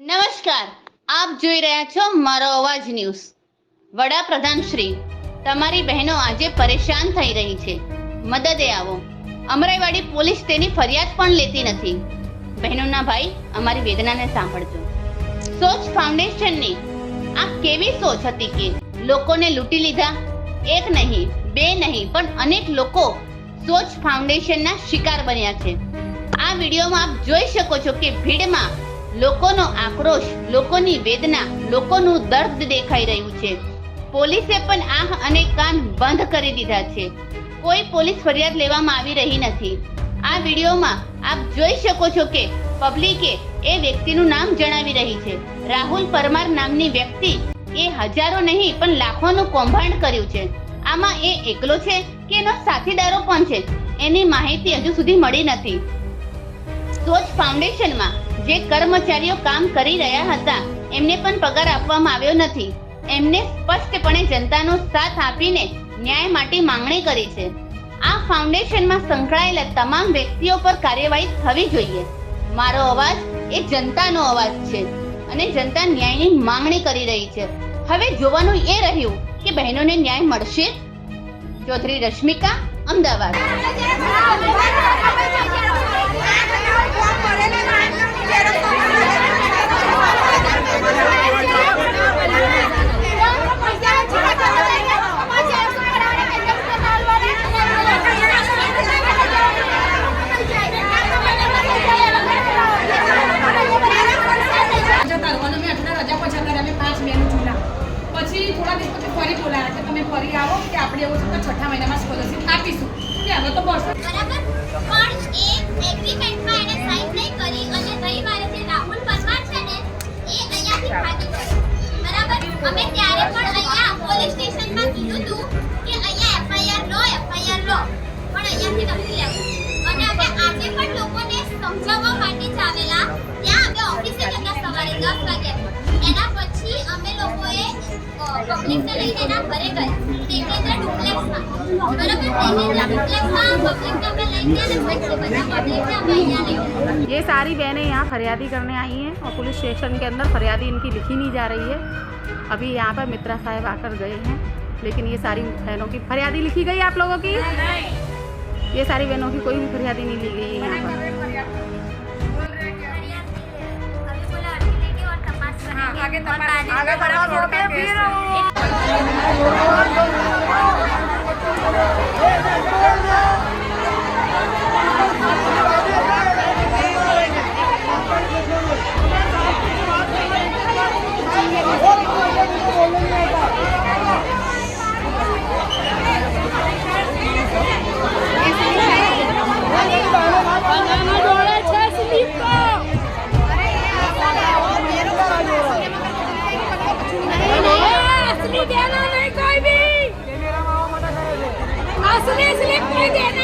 નમસ્કાર, આપ જોઈ રહ્યા છો મારો અવાજ ન્યૂઝ. વડાપ્રધાન શ્રી, તમારી બહેનો આજે પરેશાન થઈ રહી છે. મદદે આવો. અમરાઈવાડી પોલીસ તેની ફરિયાદ પણ લેતી નથી. બહેનોના ભાઈ, અમારી વેદનાને સાંભળજો. સોચ ફાઉન્ડેશનની, આ કેવી સોચ હતી કે, લોકોને લૂંટી લીધા? એક નહીં, બે નહીં, પણ અનેક લોકો સોચ ફાઉન્ડેશનના શિકાર બન્યા છે. આ વિડીયોમાં આપ જોઈ શકો છો કે ભીડમાં લોકોનો આક્રોશ, લોકોની વેદના, લોકોનું દર્દ દેખાઈ રહ્યું છે. પોલીસે પણ આંખ અને કાન બંધ કરી દીધા છે. કોઈ પોલીસ ફરિયાદ લેવામાં આવી રહી નથી. આ વિડીયોમાં આપ જોઈ શકો છો કે પબ્લિકે એ વ્યક્તિનું નામ જણાવી રહી છે. રાહુલ પરમાર નામની વ્યક્તિ એ હજારો નહીં, પણ લાખોનું કૌભાંડ કર્યું છે. આમાં એ એકલો છે કે એનો સાથીદારો પણ છે? એની માહિતી હજુ સુધી મળી નથી. સોચ ફાઉન્ડેશનમાં જે કર્મચારીઓ કામ કરી રહ્યા હતા, એમને પણ પગાર આપવામાં આવ્યો નથી. એમને સ્પષ્ટપણે જનતાનો સાથ આપીને ન્યાય માટે માંગણી કરી છે. આ ફાઉન્ડેશનમાં સંકળાયેલા તમામ વ્યક્તિઓ પર કાર્યવાહી થવી જોઈએ. મારો અવાજ એ જનતાનો અવાજ છે અને જનતા ન્યાયની માંગણી કરી રહી છે. હવે જોવાનું એ રહ્યું કે બહેનોને ન્યાય મળશે? ચૌધરી રશ્મિકા અમદાવાદ. જતા રહો અને અમે અઠવાડિયા રજા પછી હતા અમે પાંચ બહેનો જૂના પછી થોડા દિવસ પછી ફરી બોલાયા છે. તમે ફરી આવો કે આપણે એવું છે તો છઠ્ઠા મહિનામાં સ્કોલરશિપ આપીશું. કે હવે તો બસો બરાબર? પણ એ એને સાઈન નહીં કરી અને રવિવારે જે રાહુલ પરમાર છે ને, એ અહીંયાથી અમે ત્યારે પણ અહીંયા પોલીસ સ્ટેશનમાં કીધું હતું કે અહીંયા એફઆઈઆર લો એફઆઈઆર લો. પણ અહીંયાથી નથી લેવું. અને આવેલા. ત્યાં ઓફિસે સવારે દસ વાગે. એના પબ્લિકને લઈને એના ઘરે ગયા તેજેન્દ્ર ડુપ્લેક્સમાં બરાબર તેજેન્દ્ર ડુપ્લેક્સમાં પબ્લિકને અમે લઈને અને પછી બધા પબ્લિકને અમે અહીંયા લઈ ગયા ये सारी बहनें यहाँ फरियादी करने आई हैं और पुलिस स्टेशन के अंदर फरियादी इनकी लिखी नहीं जा रही है अभी यहाँ पर मित्रा साहब आकर गए हैं लेकिन ये सारी बहनों की फरियादी लिखी गई आप लोगों की ये सारी बहनों की कोई भी फरियादी नहीं ली गई है यहाँ पर आगे और तपास- बाद में- आगे बढ़ाओ, रोड पे फिर असली Get in there!